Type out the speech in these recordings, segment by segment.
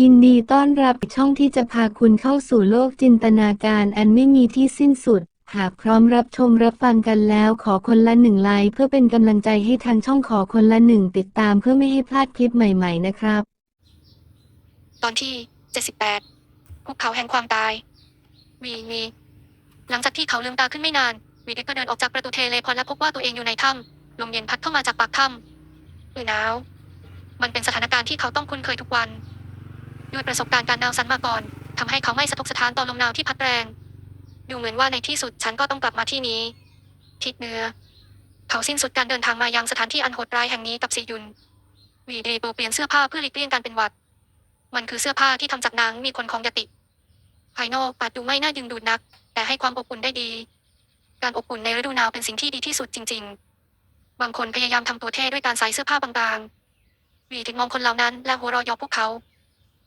ยินดีต้อนรับช่องที่จะพาคุณเข้าสู่โลกจินตนาการอันไม่มีที่สิ้นสุด หากพร้อมรับชมรับฟังกันแล้วขอคนละหนึ่งไลค์เพื่อเป็นกำลังใจให้ทางช่องขอคนละหนึ่งติดตามเพื่อไม่ให้พลาดคลิปใหม่ ๆ นะครับ ตอนที่ 78ภูเขาแห่งความตาย วีวีหลังจากที่เขาลืมตาขึ้นไม่นานวีเด็กก็เดินออกจากประตูเทเลพอร์ตและพบว่าตัวเองอยู่ในถ้ำลมเย็นพัดเข้ามาจากปากถ้ำอือหนาว มันเป็นสถานการณ์ที่เขาต้องคุ้นเคยทุกวัน ด้วยประสบการณ์การหนาวสันมาก่อนทำให้เขาไม่สะทกสะท้านต่อลมหนาวที่พัดแรง ดูเหมือนว่าในที่สุดฉันก็ต้องกลับมาที่นี้ ทิศเหนือ เขาสิ้นสุดการเดินทางมายังสถานที่อันโหดร้ายแห่งนี้กับซียุน วีเดโบเปลี่ยนเสื้อผ้าเพื่อหลีกเลี่ยงการเป็นหวัด มันคือเสื้อผ้าที่ทำจากหนังมีคนของยติ ภายนอกอาจดูไม่น่าดึงดูดนัก แต่ให้ความอบอุ่นได้ดี การอบอุ่นในฤดูหนาวเป็นสิ่งที่ดีที่สุดจริง ๆ บางคนพยายามทำตัวเท่ด้วยการใส่เสื้อผ้าบางๆวีถึงมองคนเหล่านั้นและหัวเราะเยาะพวกเขา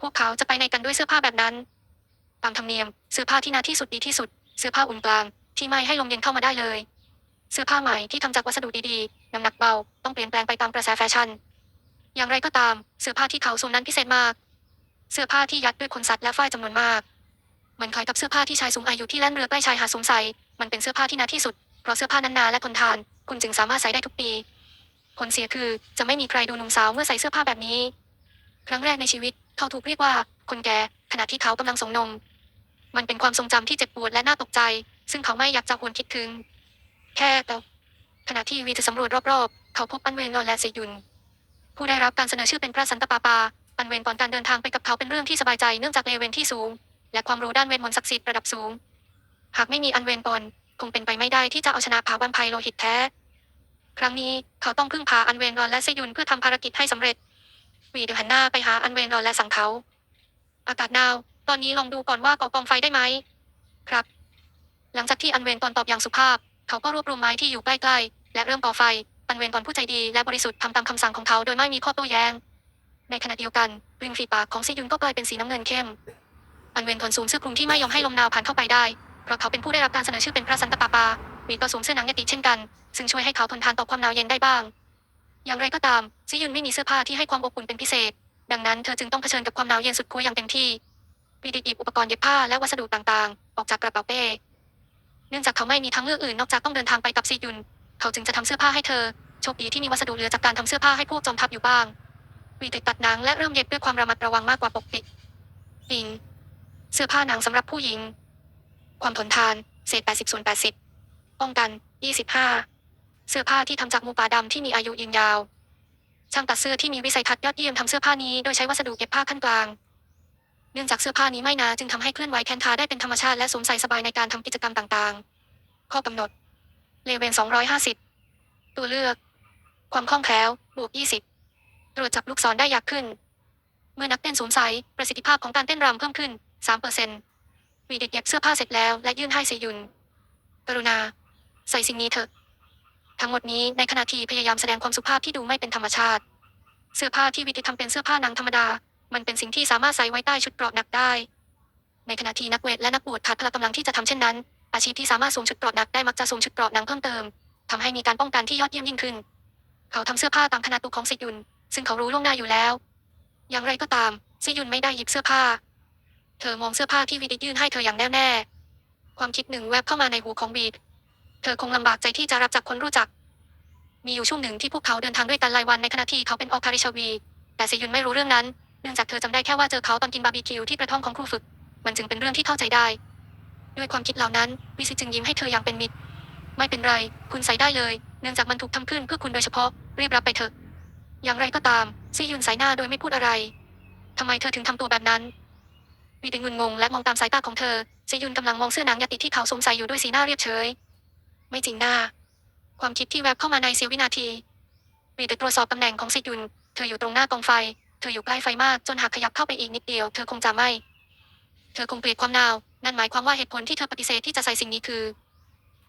พวกเขาจะไปในกันด้วยเสื้อผ้าแบบนั้น ตามธรรมเนียมเสื้อผ้าที่น่าที่สุดดีที่สุด เสื้อผ้าอุ่นกลาง ที่ไม่ให้ลมเย็นเข้ามาได้เลย เสื้อผ้าใหม่ที่ทำจากวัสดุดีๆน้ำหนักเบา ต้องเปลี่ยนแปลงไปตามกระแสแฟชั่น อย่างไรก็ตาม เสื้อผ้าที่เขาสวมนั้นพิเศษมาก เสื้อผ้าที่ยัดด้วยขนสัตว์และฝ้ายจำนวนมากมันคล้ายกับเสื้อผ้าที่ชายสูงอายุที่แล่นเรือใกล้ชายหาดสวมใส่มันเป็นเสื้อผ้าที่นาที่สุด เพราะเสื้อผ้านั้นนาและทนทาน คุณจึงสามารถใส่ได้ทุกปี ผลเสียคือจะไม่มีใครดูหนุ่มสาวเมื่อใส่เสื้อผ้าแบบนี้ ครั้งแรกในชีวิต เขาถูกเรียกว่า คนแก่ขณะที่เขากำลังสงนม มันเป็นความทรงจำที่เจ็บปวดและน่าตกใจ ซึ่งเขาไม่อยากจะหวนคิดถึง แค่แต่ขณะที่วีจะสำรวจรอบๆ เขาพบปันเวนนอนและเซยุน ผู้ได้รับการเสนอชื่อเป็นพระสันตปาปา ปันเวนก่อนการเดินทางไปกับเขาเป็นเรื่องที่สบายใจเนื่องจากเลเวนที่สูง และความรู้ด้านเวทมนต์ศักดิ์สิทธิ์ระดับสูง หากไม่มีอันเวนก่อนคงเป็นไปไม่ได้ที่จะเอาชนะผาบันไพโลหิตแท้ ครั้งนี้เขาต้องพึ่งพาอันเวนรอนและเซยุนเพื่อทำภารกิจให้สำเร็จ วีเดหันหน้าไปหาอันเวนรอนและสั่งเขา อากาศหนาว ตอนนี้ลองดูก่อนว่าก่อกองไฟได้ไหม ครับ หลังจากที่อันเวนตอนตอบอย่างสุภาพ เขาก็รวบรวมไม้ที่อยู่ใกล้ๆ และเริ่มก่อไฟ อันเวนตอนผู้ใจดีและบริสุทธิ์ทำตามคำสั่งของเขาโดยไม่มีข้อโต้แย้ง ในขณะเดียวกันริมฝีปากของซียุนก็กลายเป็นสีน้ำเงินเข้ม อันเวนทนสวมเสื้อคลุมที่ไม่ยอมให้ลมหนาวผ่านเข้าไปได้ เพราะเขาเป็นผู้ได้รับการเสนอชื่อเป็นพระสันตะปาปาวีก็สวมเสื้อหนังยติเช่นกัน ซึ่งช่วยให้เขาทนทานต่อความหนาวเย็นได้บ้าง อย่างไรก็ตามซียุนไม่มีเสื้อผ้าที่ให้ความอบอุ่นเป็นพิเศษ ดังนั้นเธอจึงต้องเผชิญกับความหนาวเย็นสุดขั้วอย่างเต็มที่วีด้หยิบอุปกรณ์เย็บผ้าและวัสดุต่างๆ ออกจากกระเป๋าเป้ เนื่องจากเขาไม่มีทางเลือกอื่นนอกจากต้องเดินทางไปกับซียุน เขาจึงจะทำเสื้อผ้าให้เธอ โชคดีที่มีวัสดุเหลือจากการทำเสื้อผ้าให้พวกจอมทัพอยู่บ้างวีติดตัดหนังและเริ่มเย็บด้วยความระมัดระวังมากกว่าปกติปิงเสื้อผ้าหนังสำหรับผู้หญิง ความทนทาน เศษ 80ส่วน80 ป้องกัน 25 เสื้อผ้าที่ทำจากมูปาดำที่มีอายุยืนยาว ช่างตัดเสื้อที่มีวิสัยทัศน์ยอดเยี่ยมทำเสื้อผ้านี้โดยใช้วัสดุเก็บผ้าขั้นกลาง เนื่องจากเสื้อผ้านี้ไม่นาจึงทำให้เคลื่อนไหวแขนขาได้เป็นธรรมชาติและสวมใส่สบายในการทำกิจกรรมต่างๆ ข้อกำหนด เลเวน250 ตัวเลือก ความคล่องแคล้วบวก20 ตรวจจับลูกศรได้ยากขึ้น เมื่อนักเต้นสวมใส่ประสิทธิภาพของการเต้นรำเพิ่มขึ้น3%วีเด็กเย็บเสื้อผ้าเสร็จแล้วและยื่นให้เซยุนกรุณา ใส่สิ่งนี้เถอะ ทั้งหมดนี้ในขณะที่พยายามแสดงความสุภาพที่ดูไม่เป็นธรรมชาติ เสื้อผ้าที่วิติทำเป็นเสื้อผ้านังธรรมดา มันเป็นสิ่งที่สามารถใส่ไว้ใต้ชุดเกราะหนักได้ ในขณะที่นักเวทและนักบวชขาดพละกำลังที่จะทำเช่นนั้น อาชีพที่สามารถสวมชุดเกราะหนักได้มักจะสวมชุดเกราะหนังเพิ่มเติมทำให้มีการป้องกันที่ยอดเยี่ยมยิ่งขึ้น เขาทำเสื้อผ้าตามขนาดตัวของซิยุน ซึ่งเขารู้ล่วงหน้าอยู่แล้ว อย่างไรก็ตามซิยุนไม่ได้หยิบเสื้อผ้า เธอมองเสื้อผ้าที่วีดิยื่นให้เธออย่างแน่วแน่ ความคิดหนึ่งแวบเข้ามาในหูของวีด เธอคงลำบากใจที่จะรับจากคนรู้จัก มีอยู่ช่วงหนึ่งที่พวกเขาเดินทางด้วยกันรายวันในขณะที่เขาเป็นออคาริชวี แต่เซยุนไม่รู้เรื่องนั้น เนื่องจากเธอจำได้แค่ว่าเจอเขาตอนกินบาร์บีคิวที่กระท่อมของครูฝึก มันจึงเป็นเรื่องที่เข้าใจได้ ด้วยความคิดเหล่านั้นวิซิจึงยิ้มให้เธออย่างเป็นมิตร ไม่เป็นไร คุณใส่ได้เลย เนื่องจากมันถูกทำขึ้นเพื่อคุณโดยเฉพาะ รีบรับไปเถอะ อย่างไรก็ตามซียุนสายหน้าโดยไม่พูดอะไรทำไมเธอถึงทำตัวแบบนั้นวีดึงงุนงงและมองตามสายตาของเธอซียุนกำลังมองเสื้อหนังยาติที่เขาสวมใส่อยู่ด้วยสีหน้าเรียบเฉย ไม่จริงหน้า ความคิดที่แวบเข้ามาในเสี้ยววินาทีวีเดตรวจสอบตำแหน่งของซิยุน เธออยู่ตรงหน้ากองไฟ เธออยู่ใกล้ไฟมากจนหากขยับเข้าไปอีกนิดเดียว เธอคงจะไม่ เธอคงเกลียดความหนาว นั่นหมายความว่าเหตุผลที่เธอปฏิเสธที่จะใส่สิ่งนี้คือ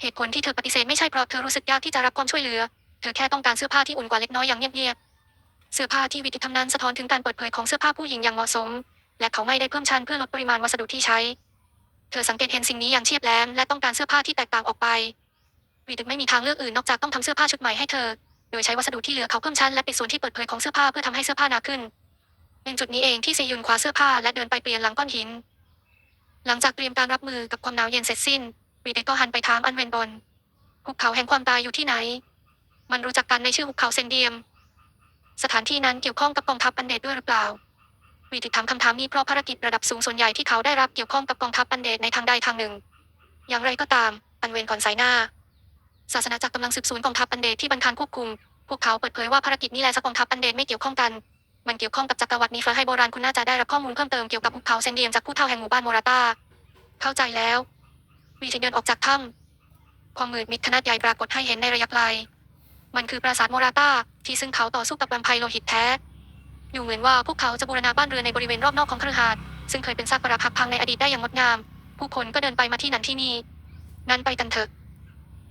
เหตุผลที่เธอปฏิเสธไม่ใช่เพราะเธอรู้สึกยากที่จะรับความช่วยเหลือ เธอแค่ต้องการเสื้อผ้าที่อุ่นกว่าเล็กน้อยอย่างเงียบๆ เสื้อผ้าที่วิติทำนั้นสะท้อนถึงการเปิดเผยของเสื้อผ้าผู้หญิงอย่างเหมาะสม และเขาไม่ได้เพิ่มชั้นเพื่อลดปริมาณวัสดุที่ใช้ เธอสังเกตเห็นสิ่งนี้อย่างเฉียบแหลมและต้องการเสื้อผ้าที่แตกต่างออกไป วีดึกไม่มีทางเลือกอื่นนอกจากต้องทำเสื้อผ้าชุดใหม่ให้เธอ โดยใช้วัสดุที่เหลือเขาเพิ่มชั้นและปิดส่วนที่เปิดเผยของเสื้อผ้าเพื่อทำให้เสื้อผ้าหนาขึ้นเป็นจุดนี้เองที่ซียุนคว้าเสื้อผ้าและเดินไปเปลี่ยนหลังก้อนหิน หลังจากเตรียมการรับมือกับความหนาวเย็นเสร็จสิ้นวีเด็กก็หันไปถามอันเวนบนหุบเขาแห่งความตายอยู่ที่ไหน มันรู้จักกันในชื่อหุบเขาเซนเดียม สถานที่นั้นเกี่ยวข้องกับกองทัพอันเดดด้วยหรือเปล่าวีติดถามคำถามนี้เพราะภารกิจระดับสูงส่วนใหญ่ที่เขาได้รับเกี่ยวข้องกับกองทัพอันเดดในทางใดทางหนึ่ง อย่างไรก็ตาม อันเวนก่อนสายหน้า ศาสนาจักรกำลังสืบสวนกองทัพอันเดดที่บันคารควบคุม พวกเขาเปิดเผยว่าภารกิจนี้และกองทัพอันเดดไม่เกี่ยวข้องกัน มันเกี่ยวข้องกับจักรวรรดินี้เฟอร์ให้โบราณคุณน่าจะได้รับข้อมูลเพิ่มเติมเกี่ยวกับภูเขาเซนเดียมจากผู้เฒ่าแห่งหมู่บ้านโมราตาเข้าใจแล้ววีจะเดินออกจากถ้ำความมืดมิดขนาดใหญ่ปรากฏให้เห็นในระยะไกล มันคือปราสาทโมราตาที่ซึ่งเขาต่อสู้กับแวมไพร์โลหิตแท้อยู่เหมือนว่าพวกเขาจะบูรณาบ้านเรือนในบริเวณรอบนอกของคฤหาสน์ซึ่งเคยเป็นซากปรักหักพังในอดีตได้อย่างงดงาม ผู้คนก็เดินไปมาที่นั่นที่นี่งั้นไปกันเถอะ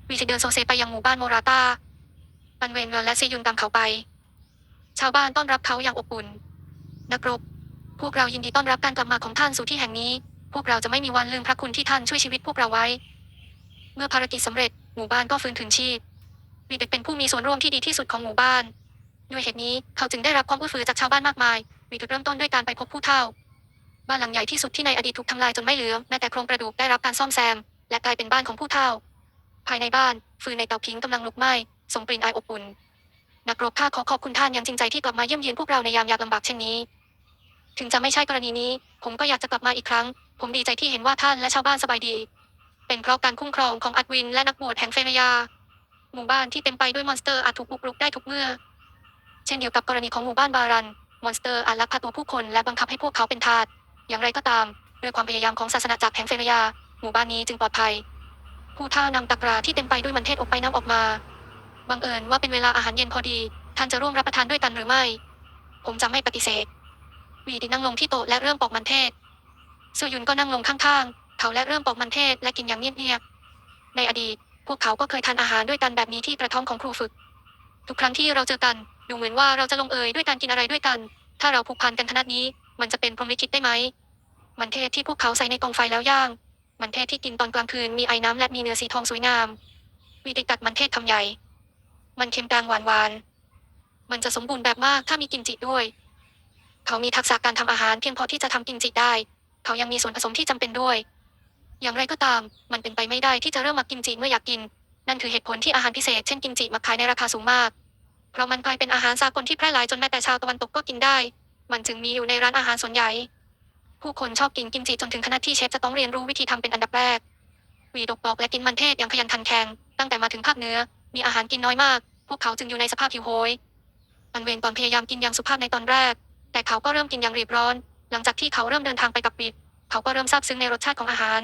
วีจะเดินโซเซไปยังหมู่บ้านโมราตาปันเวนเงินและซียุนตามเขาไป ชาวบ้านต้อนรับเขาอย่างอบอุ่น นักรบ พวกเรายินดีต้อนรับการกลับมาของท่านสู่ที่แห่งนี้ พวกเราจะไม่มีวันลืมพระคุณที่ท่านช่วยชีวิตพวกเราไว้ เมื่อภารกิจสำเร็จ หมู่บ้านก็ฟื้นคืนชีพวีเด็กเป็นผู้มีส่วนร่วมที่ดีที่สุดของหมู่บ้าน ด้วยเหตุนี้เขาจึงได้รับความเอื้อเฟื้อจากชาวบ้านมากมายวีจุดเริ่มต้นด้วยการไปพบผู้เฒ่า บ้านหลังใหญ่ที่สุดที่ในอดีตถูกทำลายจนไม่เหลือแม้แต่โครงกระดูกได้รับการซ่อมแซม และกลายเป็นบ้านของผู้เฒ่า ภายในบ้าน ฟืนในเตาผิงกำลังลุกไหม้ส่งกลิ่นอายอบอุ่น นักรบข้าขอขอบคุณท่านอย่างจริงใจที่กลับมาเยี่ยมเยียนพวกเราในยามยากลำบากเช่นนี้ ถึงจะไม่ใช่กรณีนี้ ผมก็อยากจะกลับมาอีกครั้ง ผมดีใจที่เห็นว่าท่านและชาวบ้านสบายดี เป็นเพราะการคุ้มครองของอัดวิน และนักบวชแห่งเฟรยา หมู่บ้านที่เต็มไปด้วยมอนสเตอร์อาจถูกบุกรุกได้ทุกเมื่อ เช่นเดียวกับกรณีของหมู่บ้านบารัน มอนสเตอร์อาจลักพาตัวผู้คนและบังคับให้พวกเขาเป็นทาส อย่างไรก็ตาม ด้วยความพยายามของศาสนาจักรแห่งเฟรยา หมู่บ้านนี้จึงปลอดภัย ผู้ท่านำตะกร้าที่เต็มไปด้วยมันเทศอบไปน้ำออกมา บังเอิญว่าเป็นเวลาอาหารเย็นพอดี ท่านจะร่วมรับประทานด้วยกันหรือไม่ ผมจะไม่ปฏิเสธ วีดินั่งลงที่โต๊ะและเริ่มปอกมันเทศซูยุนก็นั่งลงข้างๆ เขาและเริ่มปอกมันเทศและกินอย่างเงียบๆ ในอดีต พวกเขาก็เคยทานอาหารด้วยกันแบบนี้ที่กระท่อมของครูฝึก ทุกครั้งที่เราเจอกัน ดูเหมือนว่าเราจะลงเอยด้วยการกินอะไรด้วยกัน ถ้าเราผูกพันกันขนาดนี้ มันจะเป็นพรหมลิขิตได้ไหม มันเทศที่พวกเขาใส่ในกองไฟแล้วย่าง มันเทศที่กินตอนกลางคืนมีไอ้น้ำและมีเนื้อสีทองสวยงามวีดิกัดมันเทศคำใหญ่ มันเค็มกลางหวานหวาน มันจะสมบูรณ์แบบมากถ้ามีกิมจิด้วย เขามีทักษะการทำอาหารเพียงพอที่จะทำกิมจิได้ เขายังมีส่วนผสมที่จำเป็นด้วย อย่างไรก็ตาม มันเป็นไปไม่ได้ที่จะเริ่มมักกิมจิเมื่ออยากกิน นั่นคือเหตุผลที่อาหารพิเศษเช่นกิมจิมักขายในราคาสูงมาก เพราะมันกลายเป็นอาหารสากลที่แพร่หลายจนแม้แต่ชาวตะวันตกก็กินได้ มันจึงมีอยู่ในร้านอาหารส่วนใหญ่ ผู้คนชอบกินกิมจิจนถึงขนาดที่เชฟจะต้องเรียนรู้วิธีทำเป็นอันดับแรกวีดกบอกและกินมันเทศอย่างขยันขันแข็งตั้งแต่มาถึงภาคเนื้อ มีอาหารกินน้อยมาก พวกเขาจึงอยู่ในสภาพหิวโหยอันเวนตอนพยายามกินอย่างสุภาพในตอนแรก แต่เขาก็เริ่มกินอย่างรีบร้อน หลังจากที่เขาเริ่มเดินทางไปกับปิดเขาก็เริ่มซาบซึ้งในรสชาติของอาหาร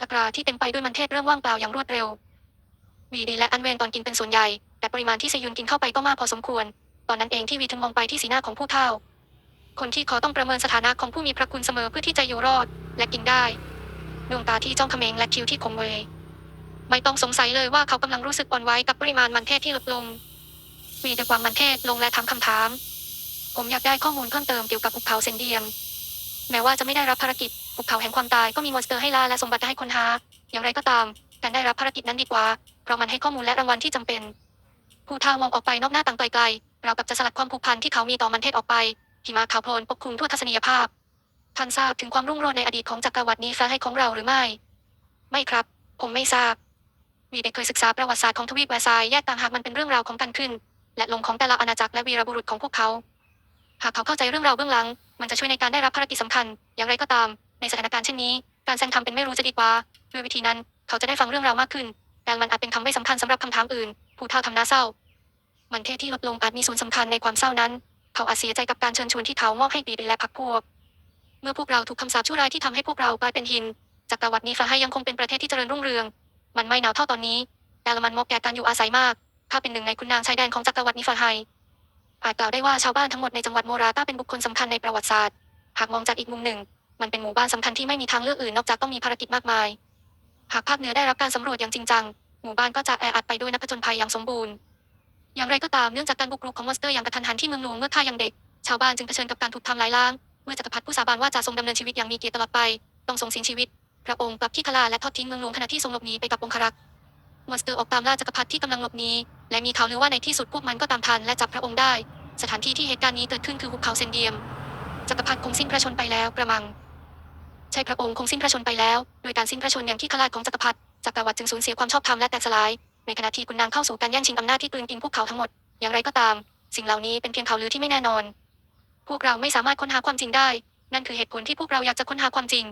ตะกร้าที่เต็มไปด้วยมันเทศเริ่มว่างเปล่าอย่างรวดเร็ววีดีและอันเวนตอนกินเป็นส่วนใหญ่ แต่ปริมาณที่เซยุนกินเข้าไปก็มากพอสมควร ตอนนั้นเองที่วีถึงมองไปที่สีหน้าของผู้เฒ่า คนที่เขาต้องประเมินสถานะของผู้มีพระคุณเสมอเพื่อที่จะอยู่รอด และกินได้ ดวงตาที่จ้องเขม็งและคิ้วที่คมเวยไม่ต้องสงสัยเลยว่าเขากำลังรู้สึกอ่อนไหวกับปริมาณมันเทศที่ลดลงวีจะวางมันเทศลงและถามคำถาม ผมอยากได้ข้อมูลเพิ่มเติมเกี่ยวกับภูเขาเซนเดียม แม้ว่าจะไม่ได้รับภารกิจภูเขาแห่งความตายก็มีมอนสเตอร์ให้ล่าและสมบัติให้ค้นหา อย่างไรก็ตาม การได้รับภารกิจนั้นดีกว่า เพราะมันให้ข้อมูลและรางวัลที่จำเป็น ผู้เฒ่ามองออกไปนอกหน้าต่างไกลๆเรากับจะสลัดความผูกพันที่เขามีต่อมันเทศออกไป หิมะขาวโพลนปกคลุมทั่วทัศนียภาพ ท่านทราบถึงความรุ่งโรจน์ในอดีตของจักรวรรดินี้ฟ้าให้ของเราหรือไม่ ไม่ครับ ผมไม่ทราบวีเด็กเคยศึกษาประวัติศาสตร์ของทวีปแวร์ซายแยกต่างหากมันเป็นเรื่องราวของการขึ้น และลงของแต่ละอาณาจักรและวีรบุรุษของพวกเขา หากเขาเข้าใจเรื่องราวเบื้องหลัง มันจะช่วยในการได้รับภารกิจสำคัญ อย่างไรก็ตาม ในสถานการณ์เช่นนี้ การแซงทำเป็นไม่รู้จะดีกว่า ด้วยวิธีนั้น เขาจะได้ฟังเรื่องราวมากขึ้น แต่มันอาจเป็นคำไม่สำคัญสำหรับคำถามอื่น ผู้เฒ่าทำหน้าเศร้า มันเทศที่ลดลงอาจมีส่วนสำคัญในความเศร้านั้น เขาอาจเสียใจกับการเชิญชวนที่เขามอบให้บีดีและพรรคพวก เมื่อพวกเราถูกคำสาปชั่วร้ายที่ทำให้พวกเรากลายเป็นหินจักรวรรดินี้ฟ้าให้ยังคงเป็นประเทศที่เจริญรุ่งเรือง มันไม่หนาวเท่าตอนนี้ แต่ละมันมาะแก่การอยู่อาศัยมากถ้าเป็นหนึ่งในคุณนางชายแดนของจักรวรรดินิฟาไฮอาจกล่าวได้ว่าชาวบ้านทั้งหมดในจังหวัดโมราตาเป็นบุคคลสำคัญในประวัติศาสตร์ หากมองจากอีกมุมหนึ่ง มันเป็นหมู่บ้านสำคัญที่ไม่มีทางเลือกอื่นนอกจากต้องมีภารกิจมากมาย หากภาคเหนือได้รับการสำรวจอย่างจริงจัง หมู่บ้านก็จะแออัดไปด้วยนักผจญภัยอย่างสมบูรณ์ อย่างไรก็ตามเนื่องจากการบุกรุกของมอนสเตอร์อย่างกระทันหันที่เมืองหลวงเมื่อข้ายังเด็ก ชาวบ้านจึงเผชิญกับการถูกทำลายล้าง เมื่อจักรพรรดิผู้สาบานว่าจะทรงดำเนินชีวิตอย่างมีเกียรติตลอดไป ต้องทรงสิ้นชีวิต พระองค์กลับที่คลาและทอดทิ้งเมืองหลวงขณะที่ทรงหลบหนีไปกับองครักษ์ มอนสเตอร์ออกตามล่าจักรพรรดิที่กำลังหลบหนี และมีข่าวลือว่าในที่สุดพวกมันก็ตามทันและจับพระองค์ได้ สถานที่ที่เหตุการณ์นี้เกิดขึ้นคือภูเขาเซนเดียม จักรพรรดิคงสิ้นพระชนไปแล้วกระมัง ใช่พระองค์คงสิ้นพระชนไปแล้ว โดยการสิ้นพระชนอย่างที่ขลาดของจักรพรรดิจักรวรรดิจึงสูญเสียความชอบธรรมและแตกสลาย ในขณะที่คุณนางเข้าสู่การแย่งชิงอำนาจที่กลืนกินพวกเขาทั้งหมด อย่างไรก็ตาม สิ่งเหล่านี้เป็นเพียงข่าวลือที่ไม่แน่นอน พวกเราไม่สามารถค้นหาความจริงได้ นั่นคือเหตุผลที่พวกเราอยากจะค้นหาความจริง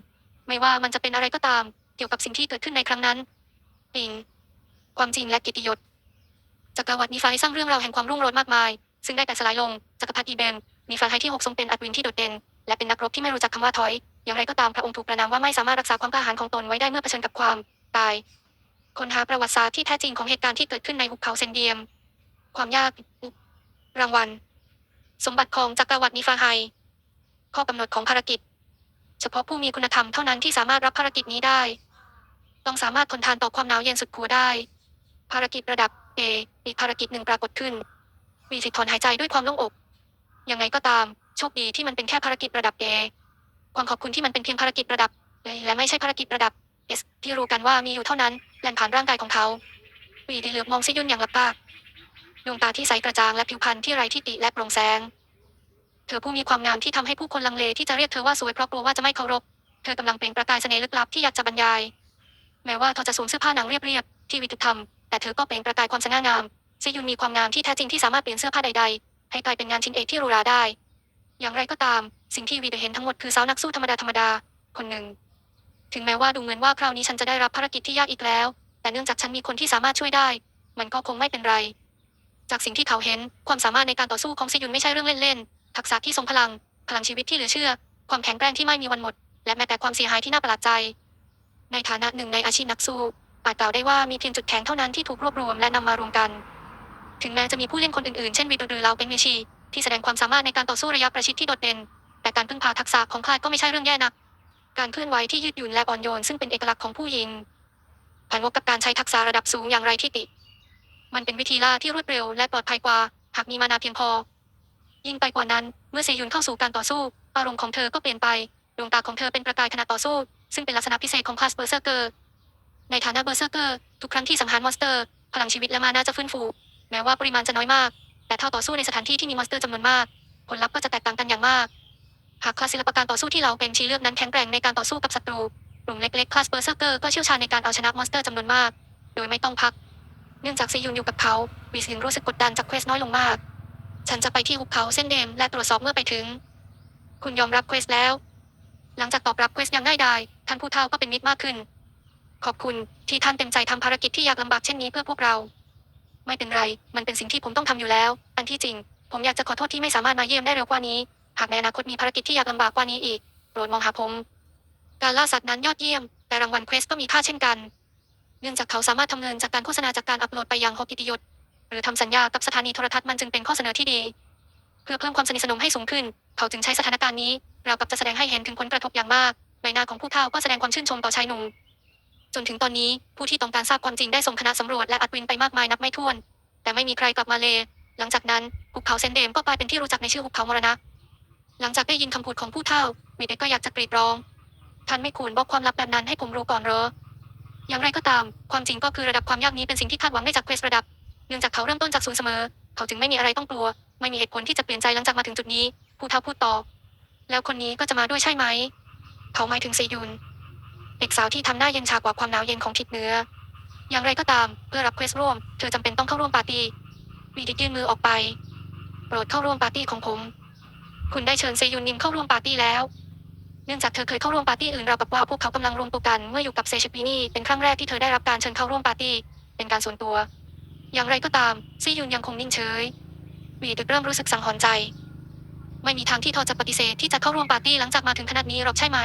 ไม่ว่ามันจะเป็นอะไรก็ตาม เกี่ยวกับสิ่งที่เกิดขึ้นในครั้งนั้นปิงความจริงและกิติยศจักรวรรดินิฟาให้สร้างเรื่องราวแห่งความรุ่งโรจน์มากมาย ซึ่งได้แต่สลายลงจักรพรรดิอีเบนนิฟาให้ที่หกทรงเป็นอัศวินที่โดดเด่นและเป็นนักรบที่ไม่รู้จักคำว่าถอย อย่างไรก็ตามพระองค์ถูกประนามว่าไม่สามารถรักษาความกล้าหาญของตนไว้ได้เมื่อเผชิญกับความตาย ค้นหาประวัติศาสตร์ที่แท้จริงของเหตุการณ์ที่เกิดขึ้นในหุบเขาเซนเดียม ความยาก รางวัล สมบัติของจักรวรรดินิฟาไฮ ข้อกำหนดของภารกิจ เฉพาะผู้มีคุณธรรมเท่านั้นที่สามารถรับภารกิจนี้ได้ ต้องสามารถทนทานต่อความหนาวเย็นสุดขั้วได้ ภารกิจระดับ A อีกภารกิจหนึ่งปรากฏขึ้น วีสิทธิ์ถอนหายใจด้วยความโล่งอก ยังไงก็ตาม โชคดีที่มันเป็นแค่ภารกิจระดับ A ความขอบคุณที่มันเป็นเพียงภารกิจระดับ A และไม่ใช่ภารกิจระดับ S ที่รู้กันว่ามีอยู่เท่านั้นแล่นผ่านร่างกายของเขาวีด้เหลือบมองซิยุนอย่างหลับตาดวงตาที่ใสกระจ่างและผิวพรรณที่ไร้ที่ติและโปร่งแสง เธอผู้มีความงามที่ทำให้ผู้คนลังเลที่จะเรียกเธอว่าสวยเพราะกลัวว่าจะไม่เคารพ เธอกำลังเปล่งประกายเสน่ห์ลึกลับที่อยากจะบรรยาย แม้ว่าเธอจะสวมเสื้อผ้าหนังเรียบๆที่วิตุธรรมแต่เธอก็เปล่งประกายความสง่างามซิยุนมีความงามที่แท้จริงที่สามารถเปลี่ยนเสื้อผ้าใดๆ ให้กลายเป็นงานชิ้นเอกที่รูราได้ อย่างไรก็ตาม สิ่งที่วีได้เห็นทั้งหมดคือสาวนักสู้ธรรมดาธรรมดาคนหนึ่ง ถึงแม้ว่าดูเหมือนว่าคราวนี้ฉันจะได้รับภารกิจที่ยากอีกแล้ว แต่เนื่องจากฉันมีคนที่สามารถช่วยได้ มันก็คงไม่เป็นไร จากสิ่งที่เขาเห็น ความสามารถในการต่อสู้ของซิยุนไม่ใช่เรื่องเล่นๆ ทักษะที่ทรงพลัง พลังชีวิตที่เหลือเชื่อ ความแข็งแกร่งที่ไม่มีวันหมด และแม้แต่ความเสียหายที่น่าประหลาดใจ ในฐานะหนึ่งในอาชีพนักสู้อาจกล่าวได้ว่ามีเพียงจุดแข็งเท่านั้นที่ถูกรวบรวมและนำมารวมกัน ถึงแม้จะมีผู้เล่นคนอื่นๆ เช่นวีดูรือเลาเป็นเมชี ที่แสดงความสามารถในการต่อสู้ระยะประชิดที่โดดเด่น แต่การพึ่งพาทักษะของคลาดก็ไม่ใช่เรื่องแย่นัก การเคลื่อนไหวที่ยืดหยุ่นและอ่อนโยนซึ่งเป็นเอกลักษณ์ของผู้หญิงผันวกกับการใช้ทักษะระดับสูงอย่างไรที่ติ มันเป็นวิธีล่าที่รวดเร็วและปลอดภัยกว่า หากมีมานาเพียงพอ ยิ่งไปกว่านั้น เมื่อเซยุนเข้าสู่การต่อสู้ อารมณ์ของเธอก็เปลี่ยนไปดวงตาของเธอเป็นประกายขณะต่อสู้ ซึ่งเป็นลักษณะพิเศษของคลาสเบอร์เซอร์เกอร์ในฐานะเบอร์เซอร์เกอร์ทุกครั้งที่สังหารมอนสเตอร์ พลังชีวิตและมานาจะฟื้นฟู แม้ว่าปริมาณจะน้อยมาก แต่ถ้าต่อสู้ในสถานที่ที่มีมอนสเตอร์จำนวนมาก ผลลัพธ์ก็จะแตกต่างกันอย่างมาก หากคลาสศิลปการต่อสู้ที่เราเป็นชีเลือกนั้นแข็งแกร่งในการต่อสู้กับศัตรู กลุ่มเล็กๆคลาสเบอร์เซอร์เกอร์ก็เชี่ยวชาญในการเอาชนะมอนสเตอร์จำนวนมาก โดยไม่ต้องพัก เนื่องจากซียุนอยู่กับเขาวีซินรู้สึกกดดันจากเควสน้อยลงมาก ฉันจะไปที่หุบเขาเส้นเดมและตรวจสอบเมื่อไปถึง คุณยอมรับเควสแล้ว หลังจากตอบรับเควสอย่างง่ายดายท่านผู้เฒ่าก็เป็นมิตรมากขึ้น ขอบคุณที่ท่านเต็มใจทำภารกิจที่ยากลำบากเช่นนี้เพื่อพวกเรา ไม่เป็นไร มันเป็นสิ่งที่ผมต้องทำอยู่แล้ว อันที่จริง ผมอยากจะขอโทษที่ไม่สามารถมาเยี่ยมได้เร็วกว่านี้ หากในอนาคตมีภารกิจที่ยากลำบากกว่านี้อีกโปรดมองหาผม การล่าสัตว์นั้นยอดเยี่ยม แต่รางวัลเควสก็มีค่าเช่นกัน เนื่องจากเขาสามารถทำเงินจากการโฆษณาจากการอัปโหลดไปยังฮอบกิติยศหรือทำสัญญากับสถานีโทรทัศน์มันจึงเป็นข้อเสนอที่ดี เพื่อเพิ่มความสนิทสนมให้สูงขึ้น เขาจึงใช้สถานการณ์นี้เรากับจะแสดงให้เห็นถึงผลกระทบอย่างมากใบหน้าของผู้เฒ่าก็แสดงความชื่นชมต่อชายหนุ่มจนถึงตอนนี้ผู้ที่ต้องการทราบความจริงได้ส่งคณะสำรวจและอัดวินไปมากมายนับไม่ถ้วน แต่ไม่มีใครกลับมาเลย หลังจากนั้นหุบเขาเซนเดมก็กลายเป็นที่รู้จักในชื่อหุบเขามรณะ หลังจากได้ยินคำพูดของผู้เฒ่าวีเด็กก็อยากจะกรีดร้อง ท่านไม่ควรบอกความลับแบบนั้นให้ผมรู้ก่อนเหรอ อย่างไรก็ตาม ความจริงก็คือระดับความยากนี้เป็นสิ่งที่คาดหวังได้จากเควสระดับ เนื่องจากเขาเริ่มต้นจากศูนย์เสมอ เขาจึงไม่มีอะไรต้องกลัว ไม่มีเหตุผลที่จะเปลี่ยนใจหลังจากมาถึงจุดนี้ ผู้เฒ่าพูดต่อ แล้วคนนี้ก็จะมาด้วยใช่ไหม เขาหมายถึงเซยุน เด็กสาวที่ทำหน้าเย็นชากว่าความหนาวเย็นของทิศเหนือ อย่างไรก็ตาม เพื่อรับเควสร่วม เธอจำเป็นต้องเข้าร่วมปาร์ตี้วีดิกยื่นมือออกไป โปรดเข้าร่วมปาร์ตี้ของผม คุณได้เชิญเซยุนนิมเข้าร่วมปาร์ตี้แล้ว เนื่องจากเธอเคยเข้าร่วมปาร์ตี้อื่นราวกับว่าพวกเขากำลังรวมตัวกันเมื่ออยู่กับเซชิปินี่เป็นครั้งแรกที่เธอได้รับการเชิญเข้าร่วมปาร์ตี้เป็นการส่วนตัว อย่างไรก็ตามเซยุนยังคงนิ่งเฉยวีดึกเริ่มรู้สึกสังหรณ์ใจ ไม่มีทางที่เธอจะปฏิเสธที่จะเข้าร่วมปาร์ตี้หลังจากมาถึงขนาดนี้หรอกใช่ไหม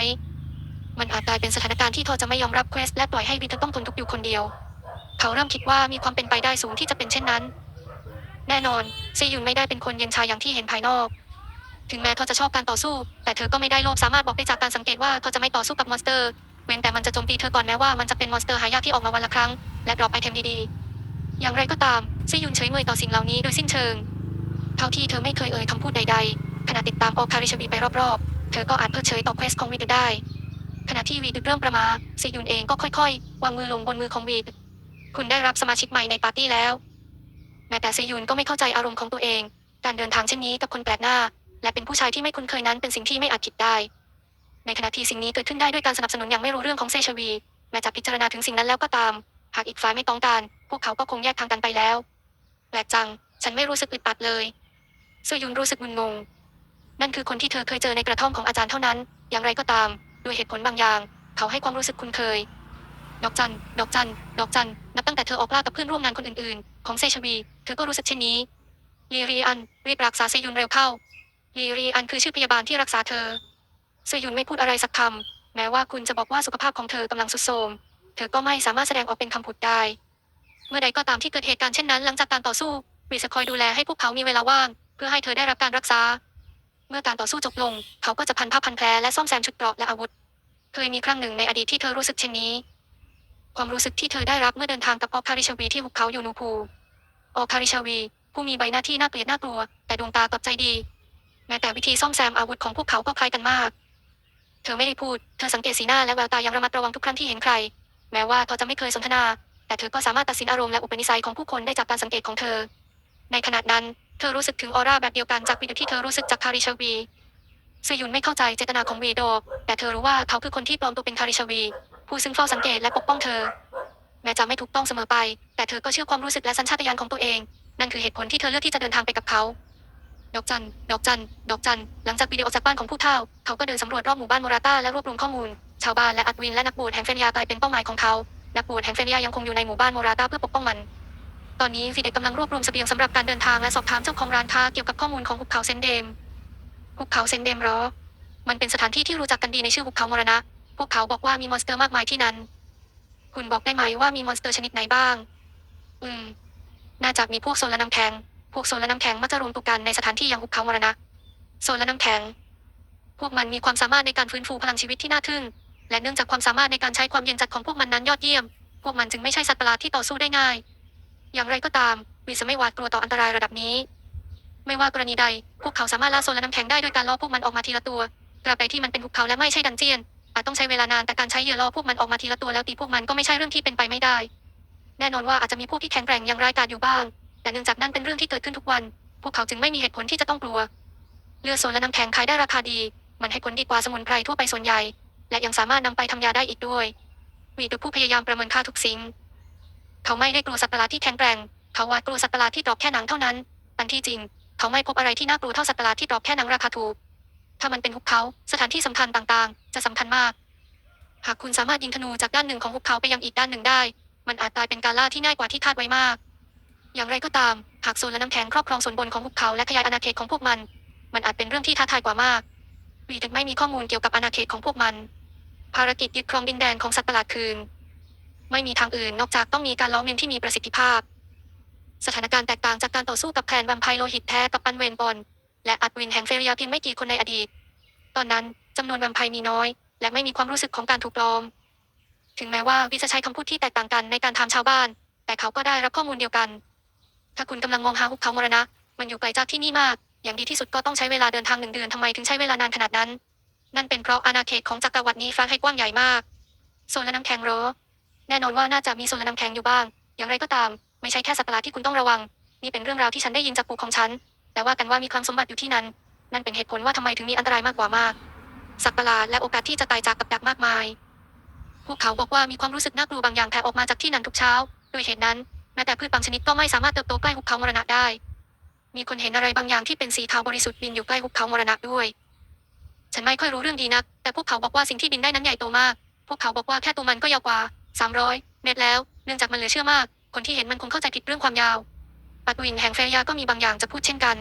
มันอาจกลายเป็นสถานการณ์ที่เธอจะไม่ยอมรับเควสและปล่อยให้วีเธอต้องทนทุกข์อยู่คนเดียว เขาเริ่มคิดว่ามีความเป็นไปได้สูงที่จะเป็นเช่นนั้น แน่นอนเซยุนไม่ได้เป็นคนเย็นชาอย่างที่เห็นภายนอก ถึงแม้เธอจะชอบการต่อสู้ แต่เธอก็ไม่ได้โลภสามารถบอกได้จากการสังเกตว่าเธอจะไม่ต่อสู้กับมอนสเตอร์ เว้นแต่มันจะโจมตีเธอก่อนแม้ว่ามันจะเป็นมอนสเตอร์หายากที่ออกมาวันละครั้ง และดรอปไอเทมดีๆ อย่างไรก็ตามเซยุนเฉยเมยต่อสิ่งเหล่านี้โดยสิ้นเชิง เท่าที่เธอไม่เคยเอ่ยคำพูดใดๆ ขณะติดตามโอคาริชบีไปรอบๆ เธอก็อาจเพิกเฉยต่อเควสของวีดได้ ขณะที่วีดเริ่มประมาเซยุนเองก็ค่อยๆ วางมือลงบนมือของวีดคุณได้รับสมาชิกใหม่ในปาร์ตี้แล้ว แม้แต่เซยุนก็ไม่เข้าใจอารมณ์ของตัวเอง การเดินทางเช่นนี้กับคนแปลกหน้า และเป็นผู้ชายที่ไม่คุ้นเคยนั้นเป็นสิ่งที่ไม่อาจคิดได้ ในขณะที่สิ่งนี้เกิดขึ้นได้ด้วยการสนับสนุนอย่างไม่รู้เรื่องของเซชวี แม้จะพิจารณาถึงสิ่งนั้นแล้วก็ตาม หากอีกฝ่ายไม่ต้องการ พวกเขาก็คงแยกทางกันไปแล้วแปลกจัง ฉันไม่รู้สึกอึดอัดเลยซุยุนรู้สึกมึนงง นั่นคือคนที่เธอเคยเจอในกระท่อมของอาจารย์เท่านั้น อย่างไรก็ตาม ด้วยเหตุผลบางอย่าง เขาให้ความรู้สึกคุ้นเคย ดอกจัน ดอกจัน ดอกจัน นับตั้งแต่เธอออกล่ากับเพื่อนร่วมงานคนอื่นๆ ของเซชวี เธอก็รู้สึกเช่นนี้ลีรีอันรีบรักษาเซยุนเร็วเข้า ลีรีอันคือชื่อพยาบาลที่รักษาเธอเซยุนไม่พูดอะไรสักคำแม้ว่าคุณจะบอกว่าสุขภาพของเธอกำลังทรุดโทรมเธอก็ไม่สามารถแสดงออกเป็นคำพูดได้ เมื่อใดก็ตามที่เกิดเหตุการณ์เช่นนั้นหลังจากการต่อสู้วีจะคอยดูแลให้พวกเขามีเวลาว่าง เพื่อให้เธอได้รับการรักษา เมื่อการต่อสู้จบลง เขาก็จะพันผ้าพันแผลและซ่อมแซมชุดเกราะและอาวุธ เคยมีครั้งหนึ่งในอดีตที่เธอรู้สึกเช่นนี้ ความรู้สึกที่เธอได้รับเมื่อเดินทางกับออคาริชวีที่หุบเขายูนูพูออคาริชวี ผู้มีใบหน้าที่น่าเกลียดน่ากลัว แต่ดวงตากลับใจดี แม้แต่วิธีซ่อมแซมอาวุธของพวกเขาก็คล้ายกันมาก เธอไม่ได้พูด เธอสังเกตสีหน้าและแววตาย่างระมัดระวังทุกครั้งที่เห็นใคร แม้ว่าเขาจะไม่เคยสนทนา แต่เธอก็สามารถตัดสินอารมณ์และอุปนิสัยของผู้คนได้จากการสังเกตของเธอ ในขณะนั้น เธอรู้สึกถึงออร่าแบบเดียวกันจากวิดีที่เธอรู้สึกจากคาริชวีซยุนไม่เข้าใจเจตนาของวีโด แต่เธอรู้ว่าเขาคือคนที่ปลอมตัวเป็นคาริชวี ผู้ซึ่งเฝ้าสังเกตและปกป้องเธอ แม้จะไม่ถูกต้องเสมอไป แต่เธอก็เชื่อความรู้สึกและสัญชาตญาณของตัวเอง นั่นคือเหตุผลที่เธอเลือกที่จะเดินทางไปกับเขา ดอกจัน ดอกจัน ดอกจัน หลังจากวิดีโอจากบ้านของผู้เฒ่า เขาก็เดินสำรวจรอบหมู่บ้านโมราต้าและรวบรวมข้อมูล ชาวบ้านและอัดวินและนักบวชแห่งเฟนยากลายเป็นเป้าหมายของเขา นักบวชแห่งเฟนยายังคงอยู่ในหมู่บ้านโมราต้าเพื่อปกป้องมัน ตอนนี้ฟิเดกกำลังรวบรวมเสบียงสำหรับการเดินทางและสอบถามเจ้าของร้านค้าเกี่ยวกับข้อมูลของหุบเขาเซนเดม หุบเขาเซนเดมหรอ มันเป็นสถานที่ที่รู้จักกันดีในชื่อหุบเขามรณะ พวกเขาบอกว่ามีมอนสเตอร์มากมายที่นั้น คุณบอกได้ไหมว่ามีมอนสเตอร์ชนิดไหนบ้าง อืม น่าจะมีพวกโซลน้ำแข็ง พวกโซนและน้ำแข็งมักจะรวมตัวกันในสถานที่ย่างหุบเขามรณะ โซนและน้ำแข็ง พวกมันมีความสามารถในการฟื้นฟูพลังชีวิตที่น่าทึ่ง และเนื่องจากความสามารถในการใช้ความเย็นจัดของพวกมันนั้นยอดเยี่ยม พวกมันจึงไม่ใช่สัตว์ประหลาดที่ต่อสู้ได้ง่าย อย่างไรก็ตามวีจะไม่หวาดกลัวต่ออันตรายระดับนี้ ไม่ว่ากรณีใด พวกเขาสามารถล่าโซนและน้ำแข็งได้โดยการล่อพวกมันออกมาทีละตัวตราบใดที่มันเป็นภูเขาและไม่ใช่ดันเจียนอาจต้องใช้เวลานานแต่การใช้เหยื่อล่อพวกมันออกมาทีละตัวแล้วตีพวกมันก็ไม่ใช่เรื่องที่เป็นไปไม่ได้ แน่นอนว่าอาจจะมีพวกที่แข็งแกร่งอย่างร้ายกาจอยู่บ้าง แต่เนื่องจากนั่นเป็นเรื่องที่เกิดขึ้นทุกวัน พวกเขาจึงไม่มีเหตุผลที่จะต้องกลัว เลือดโซนและน้ำแข็งขายได้ราคาดี มันให้ผลดีกว่าสมุนไพรทั่วไปส่วนใหญ่ และยังสามารถนำไปทำยาได้อีกด้วยวีคือผู้พยายามประเมินค่าทุกสิ่ง เขาไม่ได้กลัวสัตว์ประหลาดที่แข็งแกร่ง เขาหวาดกลัวสัตว์ประหลาดที่ตรอบแค่หนังเท่านั้น อันที่จริง เขาไม่พบอะไรที่น่ากลัวเท่าสัตว์ประหลาดที่ตรอบแค่หนังราคาถูก ถ้ามันเป็นหุบเขา สถานที่สำคัญต่างๆ จะสำคัญมาก หากคุณสามารถยิงธนูจากด้านหนึ่งของหุบเขาไปยังอีกด้านหนึ่งได้ มันอาจกลายเป็นการล่าที่ง่ายกว่าที่คาดไว้มาก อย่างไรก็ตาม หากโซนและน้ำแข็งครอบครองส่วนบนของหุบเขาและขยายอาณาเขตของพวกมัน มันอาจเป็นเรื่องที่ท้าทายกว่ามากวีถึงไม่มีข้อมูลเกี่ยวกับอาณาเขตของพวกมัน ภารกิจยึดครองดินแดนของสัตว์ประหลาดคืน ไม่มีทางอื่นนอกจากต้องมีการล้อมเลนที่มีประสิทธิภาพ สถานการณ์แตกต่างจากการต่อสู้กับแผนแวมไพร์โลหิตแท้กับอันเวนบอลและอัดวินแห่งเฟรียเพียงไม่กี่คนในอดีต ตอนนั้นจำนวนแวมไพร์มีน้อย และไม่มีความรู้สึกของการถูกปลอม ถึงแม้ว่าวิจะใช้คำพูดที่แตกต่างกันในการถามชาวบ้าน แต่เขาก็ได้รับข้อมูลเดียวกัน ถ้าคุณกำลังมองหาหุบเขามรณะ มันอยู่ไกลจากที่นี่มาก อย่างดีที่สุดก็ต้องใช้เวลาเดินทางหนึ่งเดือนทำไมถึงใช้เวลานานขนาดนั้น นั่นเป็นเพราะอาณาเขตของจักรวรรดินี้ฟังให้กว้างใหญ่มาก โซนและน้ำแข็งหรอแน่นอนว่าน่าจะมีโซนและน้ำแข็งอยู่บ้าง อย่างไรก็ตาม ไม่ใช่แค่สัตว์ประหลาดที่คุณต้องระวัง นี่เป็นเรื่องราวที่ฉันได้ยินจากปู่ของฉัน แต่ว่ากันว่ามีคลังสมบัติอยู่ที่นั้น นั่นเป็นเหตุผลว่าทำไมถึงมีอันตรายมากกว่ามาก สัตว์ประหลาดและโอกาสที่จะตายจากกับดักมากมาย พวกเขาบอกว่ามีความรู้สึกน่ากลัวบางอย่างแผ่ออกมาจากที่นั้นทุกเช้า โดยเหตุนั้น แม้แต่พืชบางชนิดก็ไม่สามารถเติบโตใกล้หุบเขามรณะได้ มีคนเห็นอะไรบางอย่างที่เป็นสีเทาบริสุทธิ์บินอยู่ใกล้หุบเขามรณะด้วย ฉันไม่ค่อยรู้เรื่องดีนัก แต่พวกเขาบอกว่าสิ่งที่บินได้นั้นใหญ่โตมาก พวกเขาบอกว่าแค่ตัวมันก็ยาวกว่า 300 เมตรแล้ว เนื่องจากมันเหลือเชื่อมาก คนที่เห็นมันคงเข้าใจผิดเรื่องความยาวปัดวินแห่งเฟรยาก็มีบางอย่างจะพูดเช่นกัน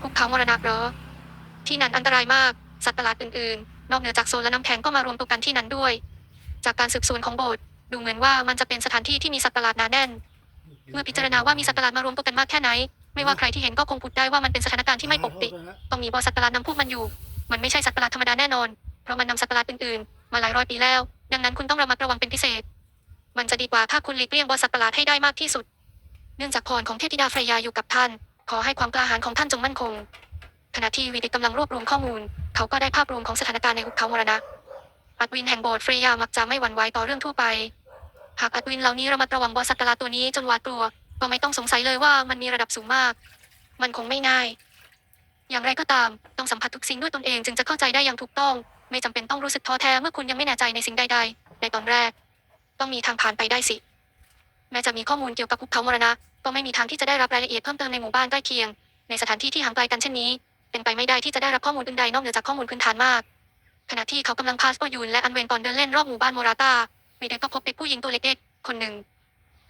หุบเขามรณะเหรอ ที่นั่นอันตรายมาก สัตว์ประหลาดอื่นๆ นอกเหนือจากโซนและน้ำแข็งก็มารวมตัวกันที่นั้นด้วย จากการสืบสวนของโบสถ์ดูเหมือนว่ามันจะเป็นสถานที่ที่มีสัตว์ประหลาดหนาแน่น เมื่อพิจารณาว่ามีสัตว์ประหลาดมารวมตัวกันมากแค่ไหน ไม่ว่าใครที่เห็นก็คงพูดได้ว่ามันเป็นสถานการณ์ที่ไม่ปกติ ต้องมีบอสสัตว์ประหลาดนำพวกมันอยู่ มันไม่ใช่สัตว์ประหลาดธรรมดาแน่นอน เพราะมันนำสัตว์ประหลาดอื่นๆ มาหลายร้อยปีแล้ว ดังนั้นคุณต้องระมัดระวังเป็นพิเศษ มันจะดีกว่าถ้าคุณหลีกเลี่ยงบอสสัตว์ประหลาดให้ได้มากที่สุด เนื่องจากพรของเทพธิดาเฟรยาอยู่กับท่าน ขอให้ความกล้าหาญของท่านจงมั่นคง ขณะที่วีดิกำลังรวบรวมข้อมูล เขาก็ได้ภาพรวมของสถานการณ์ในหุบเขามรณะอัดวินแห่งโบสถ์เฟรยามักจะไม่หวั่นไหวต่อเรื่องทั่วไป หากอัดวินเหล่านี้ระมัดระวังบอสสัตว์ประหลาดตัวนี้จนหวาดกลัว ก็ไม่ต้องสงสัยเลยว่ามันมีระดับสูงมาก มันคงไม่ง่าย อย่างไรก็ตาม ต้องสัมผัสทุกสิ่งด้วยตนเองจึงจะเข้าใจได้อย่างถูกต้อง ไม่จำเป็นต้องรู้สึกท้อแท้เมื่อคุณยังไม่แน่ใจในสิ่งใดๆ ในตอนแรก ต้องมีทางผ่านไปได้สิ แม้จะมีข้อมูลเกี่ยวกับภูเขามรณะ ก็ไม่มีทางที่จะได้รับรายละเอียดเพิ่มเติมในหมู่บ้านใกล้เคียง ในสถานที่ที่ห่างไกลกันเช่นนี้ เป็นไปไม่ได้ที่จะได้รับข้อมูลอื่นใดนอกเหนือจากข้อมูลพื้นฐานมากขณะที่เขากำลังพาสโตยูนและอันเวนตอนเดินเล่นรอบหมู่บ้านโมราตา วีเด็กก็พบเด็กผู้หญิงตัวเล็กๆคนหนึ่ง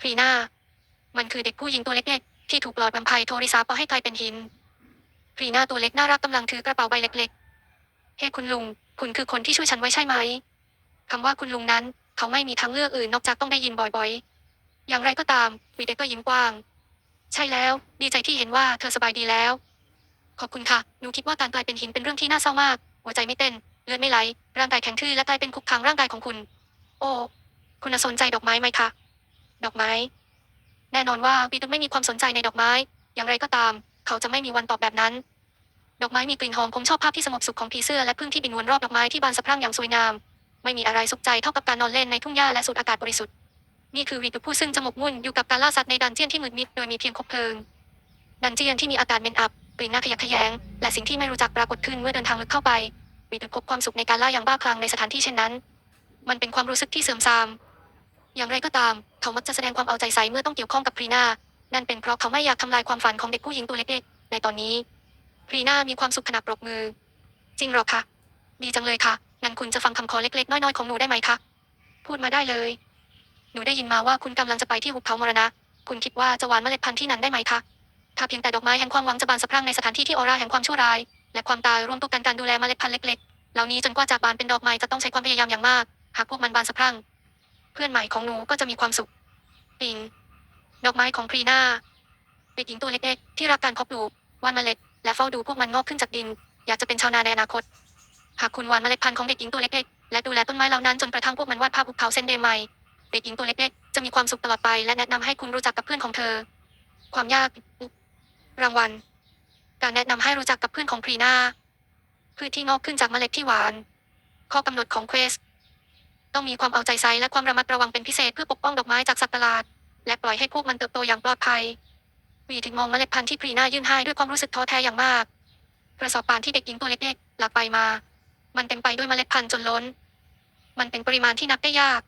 พรีน่า มันคือเด็กผู้หญิงตัวเล็กๆที่ถูกหลอดแวมไพร์โทริซาปอให้กลายเป็นหินพรีน่าตัวเล็กน่ารักกำลังถือกระเป๋าใบเล็กๆ เฮ้คุณลุง คุณคือคนที่ช่วยฉันไว้ใช่ไหมคำว่าคุณลุงนั้นเขาไม่มีทางเลือกอื่นนอกจากต้องได้ยินบ่อยๆ อย่างไรก็ตามวีเด็กก็ยิ้มกว้าง ใช่แล้ว ดีใจที่เห็นว่าเธอสบายดีแล้ว ขอบคุณค่ะ หนูคิดว่าการกลายเป็นหินเป็นเรื่องที่น่าเศร้ามาก หัวใจไม่เต้น เลือดไม่ไหล ร่างกายแข็งทื่อและกลายเป็นคุกคางร่างกายของคุณ โอ้ คุณน่ะสนใจดอกไม้ไหมคะ ดอกไม้ แน่นอนว่าปีเตอร์ไม่มีความสนใจในดอกไม้ อย่างไรก็ตาม เขาจะไม่มีวันตอบแบบนั้น ดอกไม้มีกลิ่นหอมผมชอบภาพที่สงบสุขของผีเสื้อและพึ่งที่บินวนรอบดอกไม้ที่บานสะพรั่งอย่างสวยงาม ไม่มีอะไรสุขใจเท่ากับการนอนเล่นในทุ่งหญ้าและสูดอากาศบริสุทธิ์ นี่คือวีตุผู้ซึ่งจะหมกมุ่นอยู่กับการล่าสัตว์ในดันเจียนที่มืดมิดโดยมีเพียงคบเพลิง ดันเจียนที่มีอากาศเหม็นอับกลิ่นน่าขยะแขยง และสิ่งที่ไม่รู้จักปรากฏขึ้นเมื่อเดินทางลึกเข้าไปวีตุพบความสุขในการล่าอย่างบ้าคลั่งในสถานที่เช่นนั้น มันเป็นความรู้สึกที่เสื่อมทราม อย่างไรก็ตาม เขามักจะแสดงความเอาใจใส่เมื่อต้องเกี่ยวข้องกับพรีนานั่นเป็นเพราะเขาไม่อยากทำลายความฝันของเด็กผู้หญิงตัวเล็กๆในตอนนี้พรีนามีความสุขขณะปรบมือ จริงหรอคะดีจังเลยค่ะงั้นคุณจะฟังคำขอเล็กๆ น้อยๆของหนูได้ไหมคะพูดมาได้เลย หนูได้ยินมาว่าคุณกำลังจะไปที่หุบเขามรณะ คุณคิดว่าจะหวานเมล็ดพันธุ์ที่นั้นได้ไหมคะถ้าเพียงแต่ดอกไม้แห่งความหวังจะบานสะพรั่งในสถานที่ที่ออร่าแห่งความชั่วร้าย และความตายรวมตัวกันการดูแลเมล็ดพันธุ์เล็กๆ เหล่านี้จนกว่าจะบานเป็นดอกไม้จะต้องใช้ความพยายามอย่างมาก หากพวกมันบานสะพรั่ง เพื่อนใหม่ของหนูก็จะมีความสุขปิงดอกไม้ของพรีนาเด็กหญิงตัวเล็กๆที่รักการเพาะปลูกวานเมล็ด และเฝ้าดูพวกมันงอกขึ้นจากดิน อยากจะเป็นชาวนาในอนาคต หากคุณวานเมล็ดพันธุ์ของเด็กหญิงตัวเล็กๆและดูแลต้นไม้เหล่านั้นจนกระทั่งพวกมันวาดภาพภูเขาเส้นเดย์ใหม่เด็กหญิงตัวเล็กๆจะมีความสุขตลอดไปและแนะนำให้คุณรู้จักกับเพื่อนของเธอ ความยาก รางวัล การแนะนำให้รู้จักกับเพื่อนของพรีนาพืชที่งอกขึ้นจากเมล็ดที่หวาน ข้อกำหนดของเควส ต้องมีความเอาใจใส่และความระมัดระวังเป็นพิเศษเพื่อปกป้องดอกไม้จากสัตว์ประหลาด และปล่อยให้พวกมันเติบโตอย่างปลอดภัยวีถึงมองเมล็ดพันธุ์ที่พรีนายื่นให้ด้วยความรู้สึกท้อแท้อย่างมากกระสอบป่านที่เด็กหญิงตัวเล็กๆหลักไปมา มันเต็มไปด้วยเมล็ดพันธุ์จนล้น มันเป็นปริมาณที่นับได้ยาก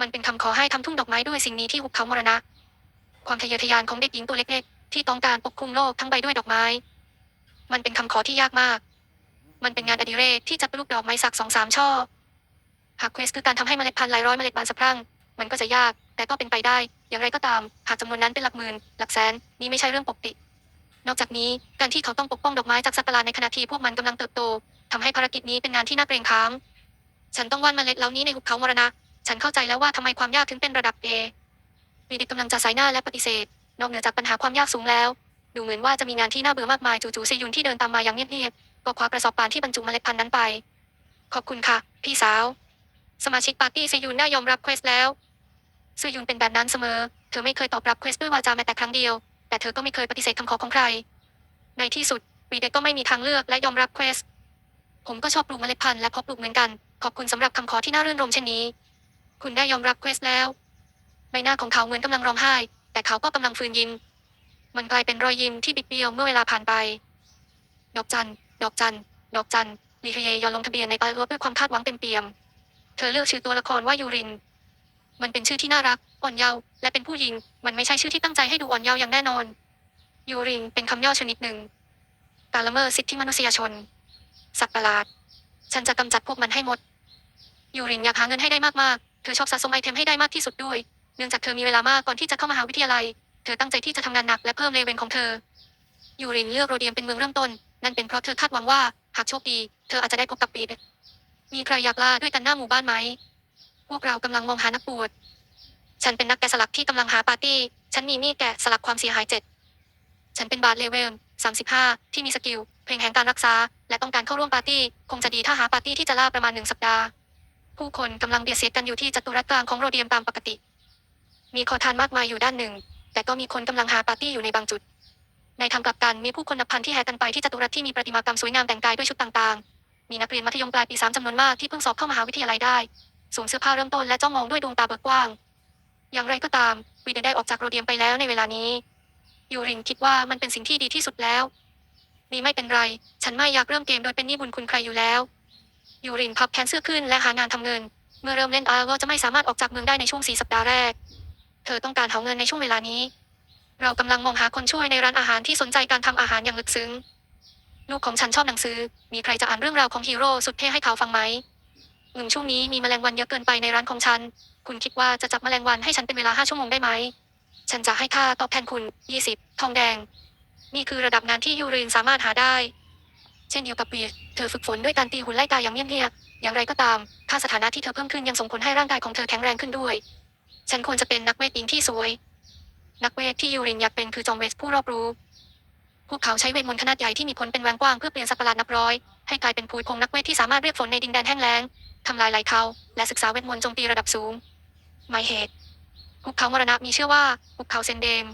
มันเป็นคำขอให้ทำทุ่งดอกไม้ด้วยสิ่งนี้ที่หุบเขามรณะ ความทะเยอทะยานของเด็กหญิงตัวเล็กๆที่ต้องการปกคลุมโลกทั้งใบด้วยดอกไม้ มันเป็นคำขอที่ยากมาก มันเป็นงานอดิเรกที่จะปลูกดอกไม้สักสองสามช่อ หากเควสคือการทำให้เมล็ดพันธุ์หลายร้อยเมล็ดบานสะพรั่ง มันก็จะยาก แต่ก็เป็นไปได้ อย่างไรก็ตาม หากจำนวนนั้นเป็นหลักหมื่น หลักแสน นี่ไม่ใช่เรื่องปกติ นอกจากนี้ การที่เขาต้องปกป้องดอกไม้จากสัตว์ประหลาดในขณะที่พวกมันกำลังเติบโตทำให้ภารกิจนี้เป็นงานที่น่าเกรงขาม ฉันต้องว่านเมล็ดเหล่านี้ในหุบเขามรณะ ฉันเข้าใจแล้วว่าทำไมความยากถึงเป็นระดับเอวีดิกกำลังจะสายหน้าและปฏิเสธ นอกเหนือจากปัญหาความยากสูงแล้ว ดูเหมือนว่าจะมีงานที่น่าเบื่อมากมายจู่ๆเซยุนที่เดินตามมาอย่างเงียบๆก็คว้ากระสอบปานที่บรรจุเมล็ดพันธุ์นั้นไป ขอบคุณค่ะ พี่สาว สมาชิกปาร์ตี้เซยุนได้ยอมรับเควสแล้วเซยุนเป็นแบบนั้นเสมอ เธอไม่เคยตอบรับเควสด้วยวาจาแม้แต่ครั้งเดียว แต่เธอก็ไม่เคยปฏิเสธคำขอของใคร ในที่สุดวีเด็กก็ไม่มีทางเลือกและยอมรับเควส ผมก็ชอบปลูกเมล็ดพันธุ์และเพาะปลูกเหมือนกัน ขอบคุณสำหรับคำขอที่น่ารื่นรมเช่นนี้ คุณได้ยอมรับเควสแล้ว ใบหน้าของเขาเหมือนกำลังร้องไห้ แต่เขาก็กำลังฟื้นยิ้ม มันกลายเป็นรอยยิ้มที่บิดเบี้ยวเมื่อเวลาผ่านไป ดอกจัน ดอกจัน ดอกจันลีเฮเยยอนลงทะเบียนในปลายรถด้วยความคาดหวังเต็มเปี่ยม เธอเลือกชื่อตัวละครว่ายูริน มันเป็นชื่อที่น่ารัก อ่อนเยาว์ และเป็นผู้หญิง มันไม่ใช่ชื่อที่ตั้งใจให้ดูอ่อนเยาว์อย่างแน่นอน ยูรินเป็นคำย่อชนิดหนึ่ง การละเมิดสิทธิมนุษยชน สัตว์ประหลาด ฉันจะกำจัดพวกมันให้หมด ยูรินอยากหาเงินให้ได้มากๆ เธอชอบสะสมไอเทมให้ได้มากที่สุดด้วย เนื่องจากเธอมีเวลามากก่อนที่จะเข้ามหาวิทยาลัย เธอตั้งใจที่จะทำงานหนักและเพิ่มเลเวลของเธอ ยูรินเลือกโรเดียมเป็นเมืองเริ่มต้น นั่นเป็นเพราะเธอคาดหวังว่าหากโชคดี เธออาจจะได้พบกับปีด มีใครอยากล่าด้วยกันหน้าหมู่บ้านไหม พวกเรากำลังมองหานักบวช ฉันเป็นนักแกะสลักที่กำลังหาปาร์ตี้ ฉันมีมีดแกะสลักความเสียหายเจ็ด ฉันเป็นบาร์เลเวล35ที่มีสกิล เพลงแห่งการรักษา และต้องการเข้าร่วมปาร์ตี้ คงจะดีถ้าหาปาร์ตี้ที่จะล่าประมาณหนึ่งสัปดาห์ ผู้คนกำลังเบียดเสียดกันอยู่ที่จัตุรัสกลางของโรเดียมตามปกติ มีขอทานมากมายอยู่ด้านหนึ่ง แต่ก็มีคนกำลังหาปาร์ตี้อยู่ในบางจุด ในทางกลับกันมีผู้คนนับพันที่แห่กันไปที่จัตุรัสที่มีประติมากรรมสวยงามแต่งกายด้วยชุดต่างๆ มีนักเรียนมัธยมปลายปีสามจำนวนมากที่เพิ่งสอบเข้ามหาวิทยาลัยได้สวมเสื้อผ้าเริ่มต้นและจ้องมองด้วยดวงตาเบิกกว้าง อย่างไรก็ตามวีเดนได้ออกจากโรเดียมไปแล้วในเวลานี้ ยูรินคิดว่ามันเป็นสิ่งที่ดีที่สุดแล้วดีไม่เป็นไร ฉันไม่อยากเริ่มเกมโดยเป็นหนี้บุญคุณใครอยู่แล้ว ยูรินพับแขนเสื้อขึ้นและหางานทำเงิน เมื่อเริ่มเล่นอาร์ก็จะไม่สามารถออกจากเมืองได้ในช่วงสี่สัปดาห์แรก เธอต้องการหาเงินในช่วงเวลานี้ เรากำลังมองหาคนช่วยในร้านอาหารที่สนใจการทำอาหารอย่างลึกซึ้ง ลูกของฉันชอบหนังสือ มีใครจะอ่านเรื่องราวของฮีโร่สุดเท่ให้เขาฟังไหมหนึ่งช่วงนี้มีแมลงวันเยอะเกินไปในร้านของฉัน คุณคิดว่าจะจับแมลงวันให้ฉันเป็นเวลาห้าชั่วโมงได้ไหม ฉันจะให้ค่าตอบแทนคุณยี่สิบทองแดง นี่คือระดับงานที่ยูรินสามารถหาได้ เช่นเดียวกับวียเธอฝึกฝนด้วยการตีหุ่นไล่ตายอย่างเงียบๆอย่างไรก็ตาม ค่าสถานะที่เธอเพิ่มขึ้นยังส่งผลให้ร่างกายของเธอแข็งแรงขึ้นด้วย ฉันควรจะเป็นนักเวทหญิงที่สวย นักเวทที่ยูรินอยากเป็นคือจอมเวทผู้รอบรู้ พวกเขาใช้เวทมนต์ขนาดใหญ่ที่มีผลเป็นแหวงกว้างเพื่อเปลี่ยนสัตว์ประหลาดนับร้อย ให้กลายเป็นภูพงนักเวทที่สามารถเรียกฝนในดินแดนแห้งแล้งทำลายไหลเขาและศึกษาเวทมนต์โจมตีระดับสูง หมายเหตุภูเขามรณะมีเชื่อว่าภูเขาเซนเดม